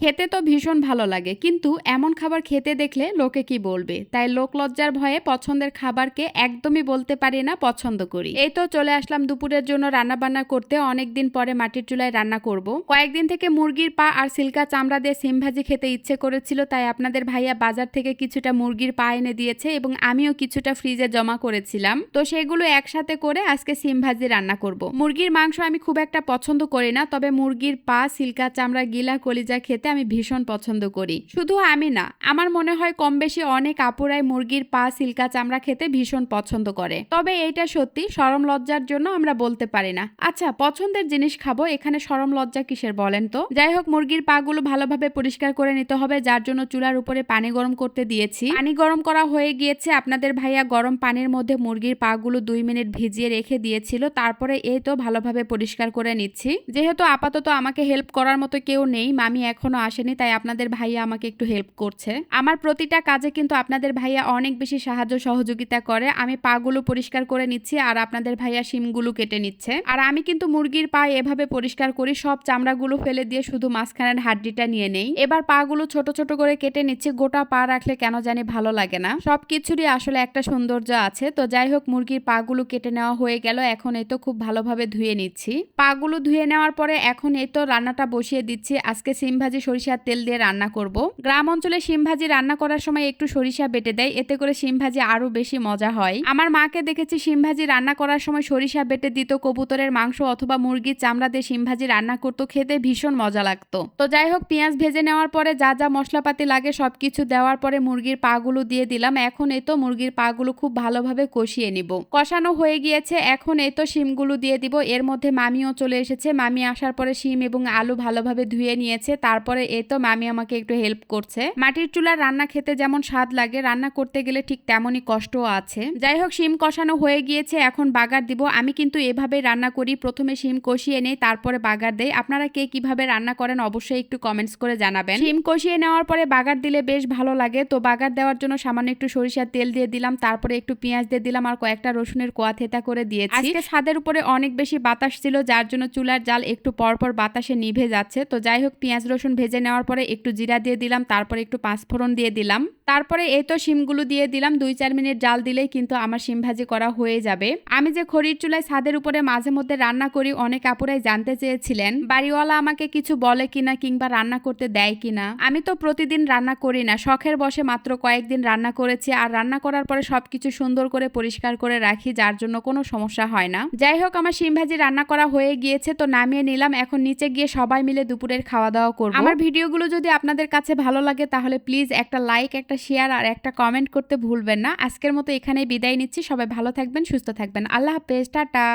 খেতে তো ভীষণ ভালো লাগে, কিন্তু এমন খাবার খেতে দেখলে লোকে কি বলবে? তাই লোক লজ্জার ভয়ে পছন্দের খাবারকে একদমই বলতে পারি না, পছন্দ করি। এই তো চলে আসলাম দুপুরের জন্য রান্না বান্না করতে, অনেকদিন পরে মাটির চুলায় রান্না করব। কয়েকদিন থেকে মুরগির পা আর সিল্কা চামড়া দিয়ে সিম ভাজি খেতে ইচ্ছে করেছিল, তাই আপনাদের ভাইয়া বাজার থেকে কিছুটা মুরগির পা এনে দিয়েছে এবং আমিও কিছুটা ফ্রিজে জমা করেছিলাম। তো সেগুলো একসাথে করে আজকে সিম ভাজি রান্না করব। মুরগির মাংস আমি খুব একটা পছন্দ করি না, তবে মুরগির পা, সিল্কা চামড়া, গিলা, কলিজা খেতে আমি ভীষণ পছন্দ করি। শুধু আমি না, আমার মনে হয় কম বেশি অনেক আপুরাই মুরগির পা, সিল্কা চামড়া খেতে ভীষণ পছন্দ করে। তবে এইটা সত্যি, সরম লজ্জার জন্য আমরা বলতে পারি না। আচ্ছা পছন্দের জিনিস খাব, এখানে সরম লজ্জা কিসের বলেন তো? যাই হোক, মুরগির পাগুলো ভালোভাবে পরিষ্কার করে নিতে হবে, যার জন্য চুলার উপরে পানি গরম করতে দিয়েছি। পানি গরম করা হয়ে গিয়েছে, আপনাদের ভাইয়া গরম পানির মধ্যে মুরগির পাগুলো দুই মিনিট ভিজিয়ে রেখে দিয়েছিল, তারপরে এই তো ভালোভাবে পরিষ্কার করে নিচ্ছি। যেহেতু আপাতত আমাকে হেল্প করার মতো কেউ নেই, মামি এখনও আসেনি, তাই আপনাদের ভাইয়া আমাকে একটু হেল্প করছে। আমার প্রতিটা কাজে কিন্তু আপনাদের ভাইয়া অনেক বেশি সাহায্য সহযোগিতা করে। আমি পাগুলো পরিষ্কার করে নিচ্ছি আর আপনাদের ভাইয়া শিমগুলো কেটে নিচ্ছে। আর আমি কিন্তু মুরগির পা এভাবে পরিষ্কার করি, সব চামড়াগুলো ফেলে দিয়ে শুধু মাঝখানের হাড্ডিটা নিয়ে নেই। এবার পাগুলো ছোট ছোট করে কেটে নিচ্ছি, গোটা পা রাখলে কেন জানি ভালো লাগে না। সব কিছুরই আসলে একটা সৌন্দর্য আছে। তো যাই হোক, মুরগির পাগুলো কেটে নেওয়া হয়ে গেল, এখন এই তো খুব ভালোভাবে ধুয়ে নিচ্ছি। পাগুলো ধুয়ে নেওয়ার পরে এখন এই তো রান্নাটা বসিয়ে দিচ্ছি। আজকে সিম ভাজি সরিষার তেল দিয়ে রান্না করব। গ্রাম অঞ্চলে শিম ভাজি রান্না করার সময় একটু সরিষা বেটে দেয়, এতে করে শিম ভাজি আরও বেশি মজা হয়। আমার মাকে দেখেছি শিম ভাজি রান্না করার সময় সরিষা বেটে দিত, কবুতরের মাংস অথবা মুরগির চামড়া দিয়ে শিম ভাজি রান্না করতো, খেতে ভীষণ মজা লাগতো। তো যাই হোক, পেঁয়াজ ভেজে নেওয়ার পরে যা যা মশলাপাতি লাগে সবকিছু দেওয়ার পরে মুরগির পাগুলো দিয়ে দিলাম। এখন এই তো মুরগির পাগুলো খুব ভালোভাবে কষিয়ে নিব। কষানো হয়ে গিয়েছে, এখন এই তো শিমগুলো দিয়ে দিব। এর মধ্যে মামিও চলে এসেছে। মামি আসার পরে শিম এবং আলু ভালোভাবে ধুয়ে নিয়েছে, তারপরে এই তো মামি আমাকে একটু হেল্প করছে। মাটির চুলার রান্না খেতে যেমন স্বাদ লাগে, রান্না করতে গেলে ঠিক তেমনই কষ্টও আছে। যাই হোক, শিম কষানো হয়ে গিয়েছে, এখন বাগার দিব। আমি কিন্তু এভাবে রান্না করি। প্রথমে শিম কষিয়ে নেই, তারপরে বাগার দেই। আপনারা কে কীভাবে রান্না করেন অবশ্যই একটু কমেন্টস করে জানাবেন। শিম কষিয়ে নেওয়ার পরে বাগার দিলে বেশ ভালো লাগে। তো বাগার দেওয়ার জন্য সামান্য একটু সরিষার তেল দিয়ে দিলাম, তারপরে একটু পেঁয়াজ দিয়ে দিলাম আর কয়েকটা রসুনের কোয়া থেতা করে দিয়েছি। আজকে ছাদের উপরে অনেক বেশি বাতাস ছিল, যার জন্য চুলার জাল একটু পরপর বাতাসে নিভে যাচ্ছে। তো যাই হোক, পেঁয়াজ রসুন ভেজে নেওয়ার পরে একটু জিরা দিয়ে দিলাম, তারপরে একটু পাঁচফোড়ন দিয়ে দিলাম। তারপরে এই তো শিমগুলো দিয়ে দিলাম, দুই চার মিনিট জাল দিলেই কিন্তু আমার শিম ভাজি করা হয়ে যাবে। আমি যে খড়ির চুলায় ছাদের উপরে মাঝে মধ্যে রান্না করি, অনেক আপুরাই জানতে চেয়েছিলেন, বাড়িওয়ালা আমাকে কিছু বলে কিনা কিংবা রান্না করতে দেয় কিনা। আমি তো প্রতিদিন রান্না করি না, শখের বসে মাত্র কয়েকদিন রান্না করেছি, আর রান্না করার পরে সবকিছু সুন্দর করে পরিষ্কার করে রাখি, যার জন্য কোনো সমস্যা হয় না। যাই হোক, আমার শিম ভাজি রান্না করা হয়ে গিয়েছে, তো নামিয়ে নিলাম, এখন নিচে গিয়ে সবাই মিলে দুপুরের খাওয়া দাওয়া করব আমার ভিডিওগুলো যদি আপনাদের কাছে ভালো লাগে, তাহলে প্লিজ একটা লাইক একটা শেয়ার আর একটা কমেন্ট করতে ভুলবেন না। আজকের মতো এখানেই বিদায় নিচ্ছি। সবাই ভালো থাকবেন, সুস্থ থাকবেন। আল্লাহ হাফেজ। টাটা।